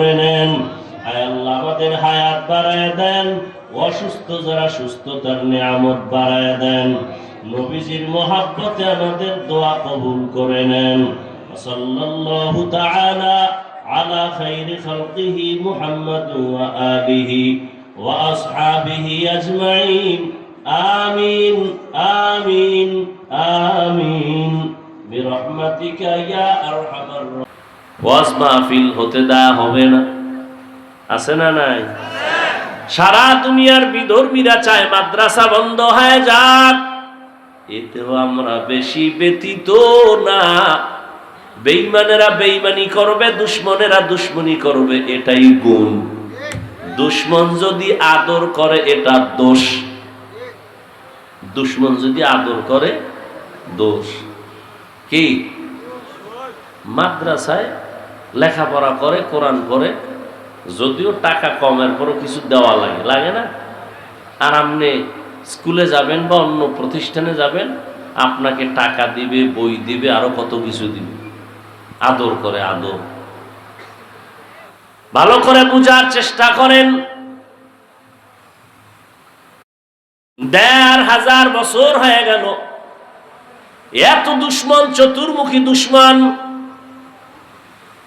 করে নেন আয় আল্লাহ আমাদের হায়াত বাড়ায় দেন অসুস্থ যারা সুস্থতার নিয়ামত বাড়ায় দেন নবীজির মহাব্বতে আমাদের দোয়া কবুল করে নেন সাল্লাল্লাহু তাআলা على خير خلقه محمد وآله وأصحابه أجمعين آمين آمين آمين برحمتك يا أرحم الراحمين ওয়াজ মাহফিল হতে দেয়া হবে না। আছে না নাই? সারা দুনিয়ার বিধর্মীরা চায় মাদ্রাসা বন্ধ হয়ে যাক। এতেও আমরা বেশি ব্যতীত না। বেইমানেরা বেইমানি করবে, দুশ্মনেরা দুশ্মনী করবে, এটাই গুণ। দুশ্মন যদি আদর করে, এটা দোষ। দুশ্মন যদি আদর করে, দোষ। কি? মাদ্রাসায় লেখাপড়া করে, কোরআন করে যদিও টাকা কমের পরও কিছু দেওয়া লাগে। লাগে না? আর আপনি স্কুলে যাবেন বা অন্য প্রতিষ্ঠানে যাবেন, আপনাকে টাকা দিবে, বই দিবে, আরও কত কিছু দিবে। আদর করে, আদর। ভালো করে বুঝার চেষ্টা করেন। দেড় হাজার বছর হয়ে গেল। এত দুশ্মন, চতুর্মুখী দুশ্মন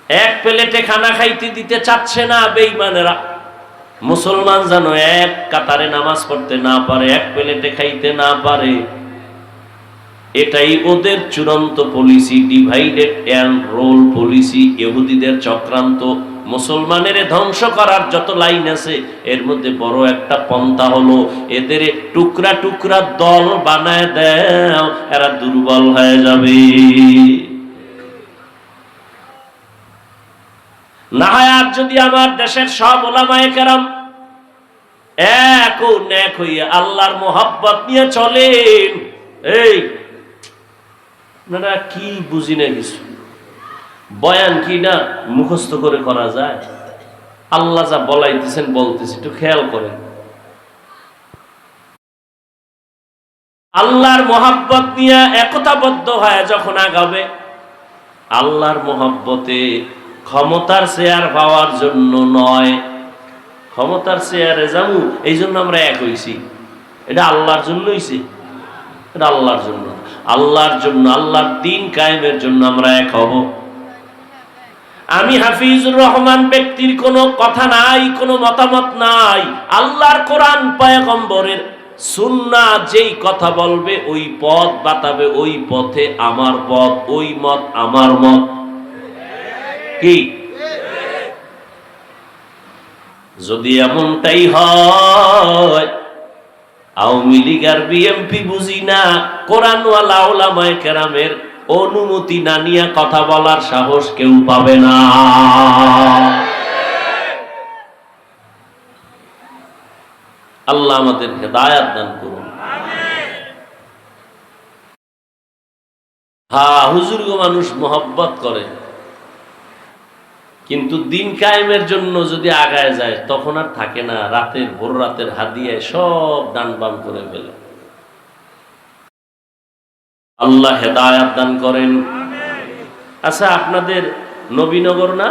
এক প্লেটে খানা খাইতে দিতে চাচ্ছে না বেইমানেরা মুসলমান যেন এক কাতারে নামাজ পড়তে না পারে, এক প্লেটে খাইতে না পারে। এটাই ওদের চূড়ান্ত policy divided and rule policy ইহুদিদের চক্রান্ত। মুসলমানের ধ্বংস করার যত লাইন আছে, এর মধ্যে বড় একটা পন্থা হলো, এদের টুকরা টুকরা দল বানায় দেও, এরা দুর্বল হয়ে যাবে। না হয় আর যদি আমার দেশের সব ওলামায়ে কেরাম এক ও ন্যাক আল্লাহর মোহাব্বত নিয়ে চলেন। এই, আপনারা কি বুঝি না কিছু? বয়ান কি না মুখস্থ করে করা যায়? আল্লাহ যা বলাইতেছেন, বলতেছে, একটু খেয়াল করেন। আল্লাহর মোহাব্বত নিয়ে একতাবদ্ধ হয় যখন আগাবে, আল্লাহর মোহাব্বতে ক্ষমতার শেয়ার পাওয়ার জন্য নয়। ক্ষমতার শেয়ারে যাব, এই জন্য আমরা এক হইছি। এটা আল্লাহর জন্য হইছি। এটা আল্লাহর জন্য। আল্লাহর জন্য, আল্লাহর দিন কায়েমের জন্য আমরা এক হব। আমি হাফিজুর রহমান ব্যক্তির কোনো কথা নাই, কোনো মতামত নাই। আল্লাহর কোরআন পয়গম্বরের সুন্না যেই কথা বলবে, ওই পথ বাতাবে, ওই পথে আমার পথ, ওই মত আমার মত। কি? যদি এমনটাই হয়, আওয়ামী লীগ আর বিএমপি বুঝি না, কোরআনওয়ালা কেরামের অনুমতি না নিয়ে কথা বলার সাহস কেউ পাবে না। আল্লাহ আমাদের হেদায়াত দান করুন। হ্যাঁ হুজুর্গ মানুষ মোহব্বত করে। কিন্তু দিন কায়েমের জন্য যদি আগায় যায়, তখন আর থাকে না। রাতের ভোর, রাতের হাদিয়ায় সব ডান বাম করে ফেলে। আল্লাহ হেদায়াত দান করেন। আচ্ছা আপনাদের নবীনগর না?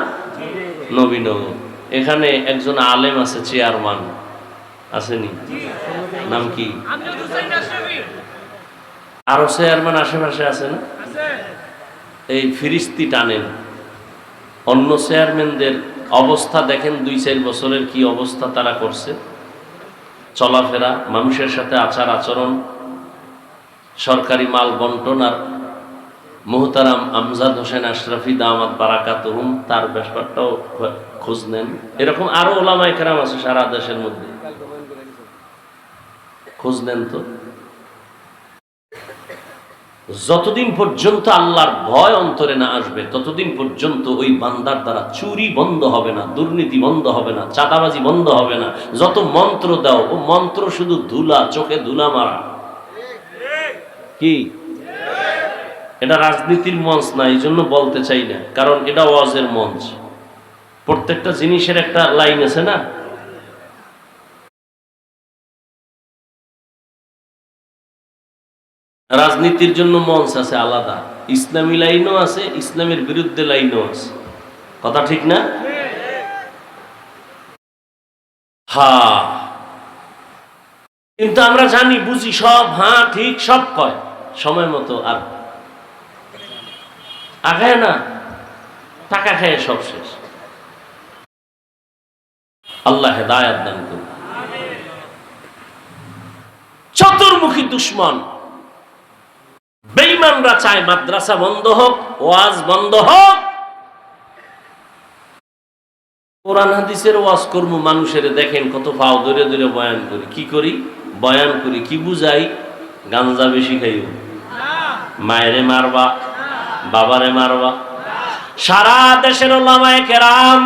নবীনগর। এখানে একজন আলেম আছে, চেয়ারম্যান। আসেনি? নাম কি? আরও চেয়ারম্যান আশেপাশে আছে না? এই ফিরিস্তি টানেন। অন্য চেয়ারম্যানদের অবস্থা দেখেন দুই চার বছরের কি অবস্থা তারা করছে। চলাফেরা, মানুষের সাথে আচার আচরণ, সরকারি মাল বন্টন আর মোহতারাম আমজাদ হোসেন, আশরাফি দামাদ দামাত বারাকাতহুম তার ব্যাপারটাও খোঁজ নেন। এরকম আরও ওলামাই কেরাম আছে সারা দেশের মধ্যে। খোঁজ নেন তো। যতদিন পর্যন্ত আল্লাহর ভয় অন্তরে না আসবে, ততদিন পর্যন্ত ওই বান্দার দ্বারা চুরি বন্ধ হবে না, দুর্নীতি বন্ধ হবে না, চাঁদাবাজি বন্ধ হবে না। যত মন্ত্র দাও, ও মন্ত্র শুধু ধুলা, চোখে ধুলা মারা। কি? এটা রাজনীতির মঞ্চ না, এই জন্য বলতে চাই না, কারণ এটা ওয়াজের মঞ্চ। প্রত্যেকটা জিনিসের একটা লাইন আছে না? রাজনীতির জন্য মঞ্চ আছে আলাদা। ইসলামী লাইনও আছে, ইসলামের বিরুদ্ধে লাইনও আছে। কথা ঠিক না? হা। কিন্তু আমরা জানি, বুঝি সব হ্যাঁ ঠিক, সব কয়। সময় মতো আর আগায় না। টাকা খায় সব শেষ। আল্লাহ হেদায়াত দান করুন। চতুর্মুখী দুশ্মন। বেইমানরা চায় মাদ্রাসা বন্ধ হোক, ওয়াজ বন্ধ হোক। কোরআন হাদিসের ওয়াজ কর্ম মানুষের দেখেন কত পাও ধরে ধরে বয়ান করি। কি করি? বয়ান করি, কি বুঝাই? গাঞ্জা বেশি খাইও মায়েরে মারবা, বাবারে মারবা। সারা দেশের ওলামায়ে কেরাম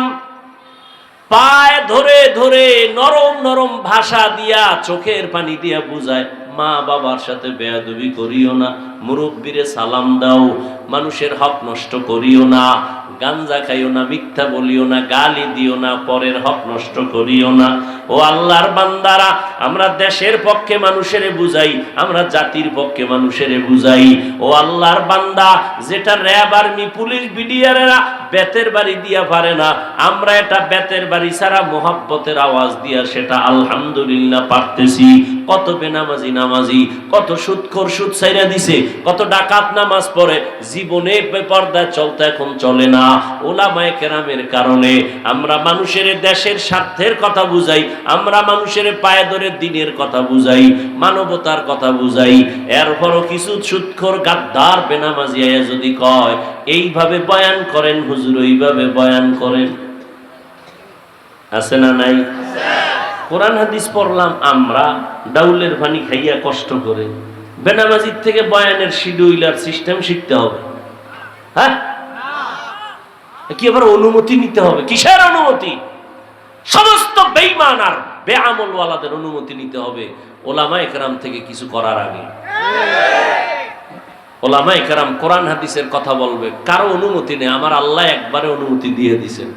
পায়ে ধরে ধরে নরম নরম ভাষা দিয়া, চোখের পানি দিয়া বুঝায়, মা বাবার সাথে বেয়াদবি করিও না। মুরব্বীরে সালাম দাও, মানুষের হক নষ্ট করিও না, গাঞ্জা খাইও না, মিথ্যা বলিও না, গালি দিও না, পরের হক নষ্ট করিও না। ও আল্লাহর বান্দারা, আমরা দেশের পক্ষে মানুষের বুঝাই, আমরা জাতির পক্ষে মানুষের বুঝাই। ও আল্লাহর বান্দা, যেটা র্যাব আর্মি, পুলিশ, বিডিআরেরা বেতের বাড়ি দিয়া পারে না, আমরা এটা বেতের বাড়ি ছাড়া মোহাব্বতের আওয়াজ দিয়া সেটা আলহামদুলিল্লাহ পারতেছি। কত বেনামাজি নামাজি, কত সুৎখর সুদ সাইরা দিছে কত ডাকাত নামাজ পড়ে, জীবনে বেপর্দায় চলতে এখন চলে না। ওলামায়ে কেরামের কারণে আমরা মানুষের দেশের স্বার্থের কথা বুঝাই, আমরা মানুষের পায়ে ধরে দিনের কথা বুঝাই, মানবতার কথা বুঝাই। এরপরও কিছু সুৎখর, গাদ্দার, বেনামাজি যদি কয়, এইভাবে বয়ান করেন, হুজুর ওইভাবে বয়ান করেন। আছে না নাই? কোরআন হাদিস পড়লাম আমরা, ডাউলের পানি খাইয়া কষ্ট করে। বেনামাজির থেকে বয়ানের শিডিউল আর সিস্টেম শিখতে হবে। হ্যাঁ? কি আবার অনুমতি নিতে হবে? কিসের অনুমতি? সমস্ত বেইমান আর বেআমল ওয়ালাদের অনুমতি নিতে হবে। ওলামা একরাম থেকে কিছু করার আগে। ওলামা একরাম কোরআন হাদিসের কথা বলবে। কারও অনুমতি নেই। আমার আল্লাহ একবারে অনুমতি দিয়ে দিছেন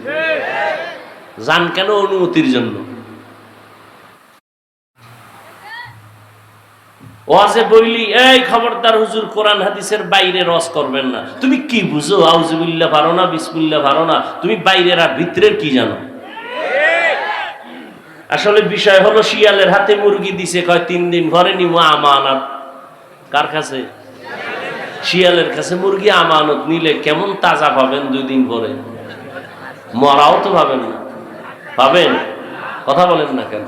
জান কেন অনুমতির জন্য? ওয়াজে বইলি, এই খবরদার হুজুর, কোরআন হাদিসের বাইরে রস করবেন না। তুমি কি বুঝো? আউজুবিল্লাহ পারো না, বিসমিল্লাহ পারো না। তুমি বাইরের আর ভিতরের কি জানো? আসলে বিষয় হলো, শিয়ালের হাতে মুরগি দিছে, কয়, তিন দিন ঘরে নিব আমানত। কার কাছে? শিয়ালের কাছে মুরগি আমানত নিলে কেমন তাজা পাবেন দুই দিন পরে? মরাও তো পাবেন না। পাবেন? কথা বলেন না কেন?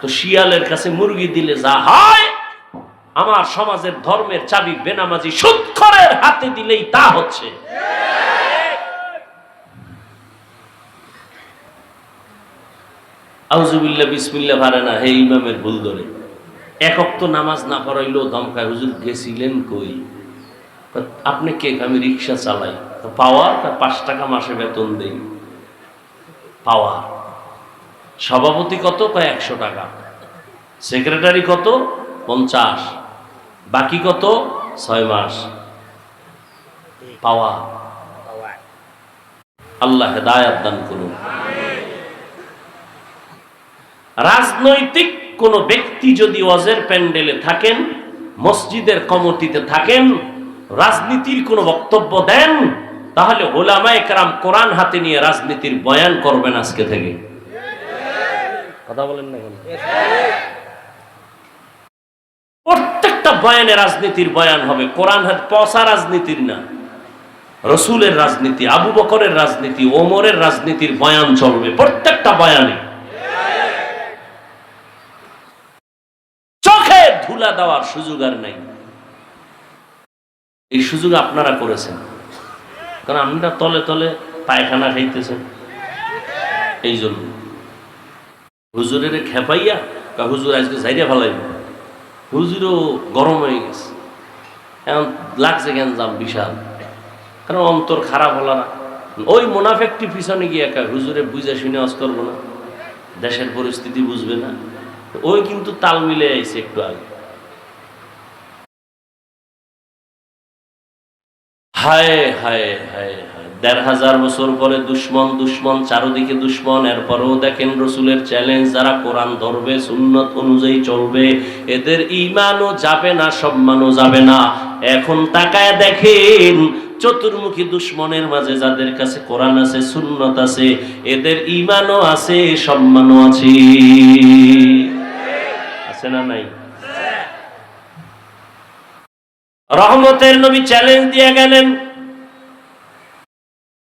তো শিয়ালের কাছে মুরগি দিলে যা হয় আমার সমাজের ধর্মের চাবি বেনামাজি সুৎখরের হাতে দিলেই তা হচ্ছে। আউজুবিল্লা বিসমিল্লা পারে না, হে ইমামের ভুল ধরে। একক তো নামাজ না পড়াইলেও দমকায় হুজুর, গেছিলেন কই? আপনি কে? আমি রিক্সা চালাই। তো পাওয়ার? তা পাঁচ টাকা মাসে বেতন দেই। পাওয়ার। সভাপতি কত? কয়, একশো টাকা। সেক্রেটারি কত? পঞ্চাশ। বাকি কত? ছয় মাস। পাওয়া। আল্লাহ হেদায়াত দান করুন। রাজনৈতিক কোন ব্যক্তি যদি ওয়াজের প্যান্ডেলে থাকেন, মসজিদের কমিটিতে থাকেন, রাজনীতির কোনো বক্তব্য দেন, তাহলে ওলামায়ে কেরাম কোরআন হাতে নিয়ে রাজনীতির বয়ান করবেন আজকে থেকে। কথা বলেন না বয়ানে রাজনীতির বয়ান হবে। কোরআন হাত পচা রাজনীতির না। রসুলের রাজনীতি, আবু বকরের রাজনীতি, ওমরের রাজনীতির বয়ান চলবে প্রত্যেকটা বয়ানে। চোখে ধুলা দেওয়ার সুযোগ আর নাই। এই সুযোগ আপনারা করেছেন। কারণ আপনারা তলে তলে পায়খানা খাইতেছেন। এই জন্য। হুজুরের খেপাইয়া হুজুর আজকে ঝাইরিয়া ফেলাইব। হুজুরও গরম হয়ে গেছে। এখন লাগছে যাম বিশাল? কারণ অন্তর খারাপ হলো না। ওই মোনাফেকটি পিছনে গিয়ে একা হুজুরে বুঝে শুনে অস করব না। দেশের পরিস্থিতি বুঝবে না। ওই কিন্তু তাল মিলে আইছে একটু আগে। হায় হায় হায় হায়। দেড় হাজার বছর পরে দুশ্মন দুশ্মন চারদিকে দুশ্মন এরপরেও দেখেন রসুলের চ্যালেঞ্জ যারা কোরআন ধরবে সুন্নত অনুযায়ী চলবে এদের ইমানও যাবে না সম্মানও যাবে না। এখন তাকায় দেখেন চতুর্মুখী দুশ্মনের মাঝে যাদের কাছে কোরআন আছে সুন্নত আছে এদের ইমানও আছে সম্মানও আছে। আছে না নাই? রহমতের নবী চ্যালেঞ্জ দিয়ে গেলেন।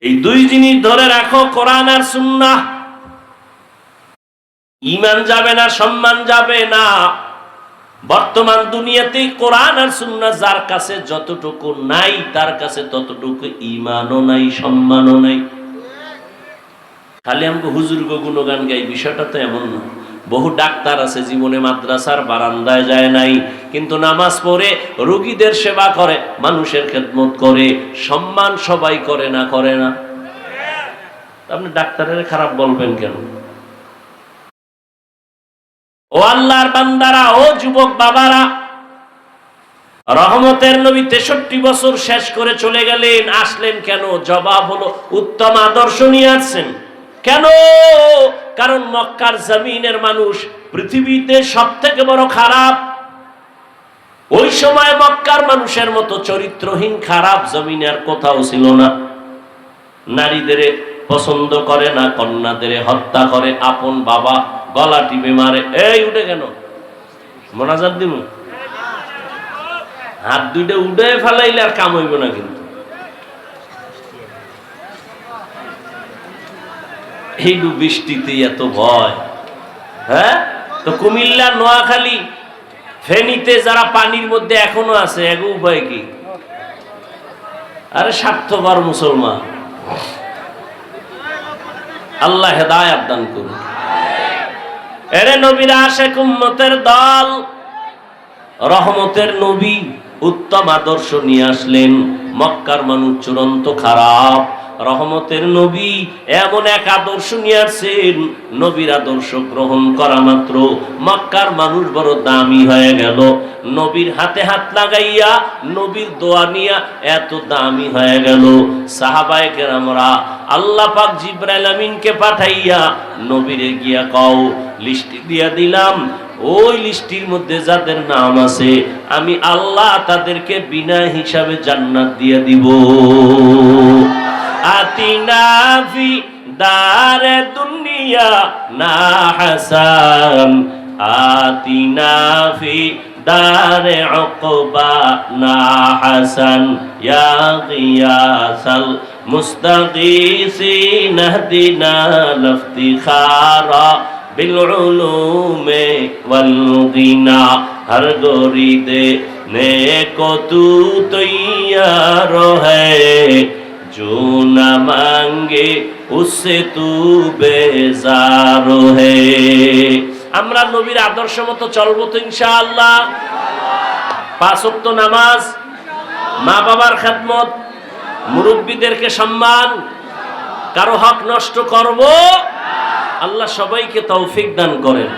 এই দুই জিনিস ধরে রাখো, কোরআন আর সুন্নাহ। ইমান যাবে না, সম্মান যাবে না। বর্তমান দুনিয়াতে কোরআন আর সুন্না যার কাছে যতটুকু নাই, তার কাছে ততটুকু ইমানও নাই, সম্মানও নাই। খালি আমাকে হুজুর গুণগান গাই বিষয়টা তো এমন না। বহু ডাক্তার আছে জীবনে মাদ্রাসার, বারান্দায় যায় নাই, কিন্তু নামাজ পড়ে রোগীদের সেবা করে, মানুষের খেদমত করে, সম্মান সবাই করে না করে না। আপনি ডাক্তারের খারাপ বলবেন কেন? ও আল্লাহর বান্দারা, ও যুবক বাবারা, রহমতের নবী তেষট্টি বছর শেষ করে চলে গেলেন, আসলেন কেন? জবাব হলো, উত্তম আদর্শ নিয়ে আসছেন। কেন? কারণ মক্কার জমিনের মানুষ পৃথিবীতে সব থেকে বড় খারাপ। ওই সময় মক্কার মানুষের মতো চরিত্রহীন খারাপ জমিনের কোথাও ছিল না। নারীদের পছন্দ করে না, কন্যাদের হত্যা করে, আপন বাবা গলা টিপে মারে। এই, উঠে কেন? মোনাজাত দিমু? হাত দুইটা উঠে ফেলাইলে আর কাম হইব না কিন্তু। এইটু বৃষ্টিতে এত ভয়। হ্যাঁ? তো কুমিল্লা, নোয়াখালী, ফেনীতে যারা পানির মধ্যে এখনও আছে এক উপায় কি? আরে স্বার্থপর মুসলমান। আল্লাহ হেদায়াত দান করুন। এরে নবীরা আসে কুম্মতের দল, রহমতের নবী, উত্তম আদর্শ নিয়ে আসলেন। মক্কার মানুষ চূড়ান্ত খারাপ। রহমতের নবী এমন এক আদর্শ নিয়ে আসছেন। নবীর আদর্শ গ্রহণ করা মাত্র। মক্কার মানুষ বড় দামি হয়ে গেল। নবীর হাতে হাত লাগাইয়া নবীর দোয়া নিয়া এত দামি হয়ে গেল। সাহাবায়ে কেরামরা আল্লাহ পাক জিব্রাইল আমিনকে পাঠাইয়া নবীরে গিয়া কও, লিস্টি দিয়া দিলাম। ওই লিস্টির মধ্যে যাদের নাম আছে, আমি আল্লাহ তাদেরকে বিনা হিসাবে জান্নাত দিয়ে দিব। آتنا في دار الدنيا نا حسن آتنا في دار عقبا نا حسن يا غياث المستغيثين اهدنا لافتخارا بالعلوم والغنى ہر گوری دے نیک تو تیار ہے जो न मांगे उससे तू बेजार है আমরা নবীর আদর্শ মতো চলবো তো ইনশাআল্লাহ। পাঁচ নামাজ, মা বাবার খেদমত, মুরব্বীদেরকে সম্মান, কারও হক নষ্ট করব, আল্লাহ সবাইকে তৌফিক দান করেন।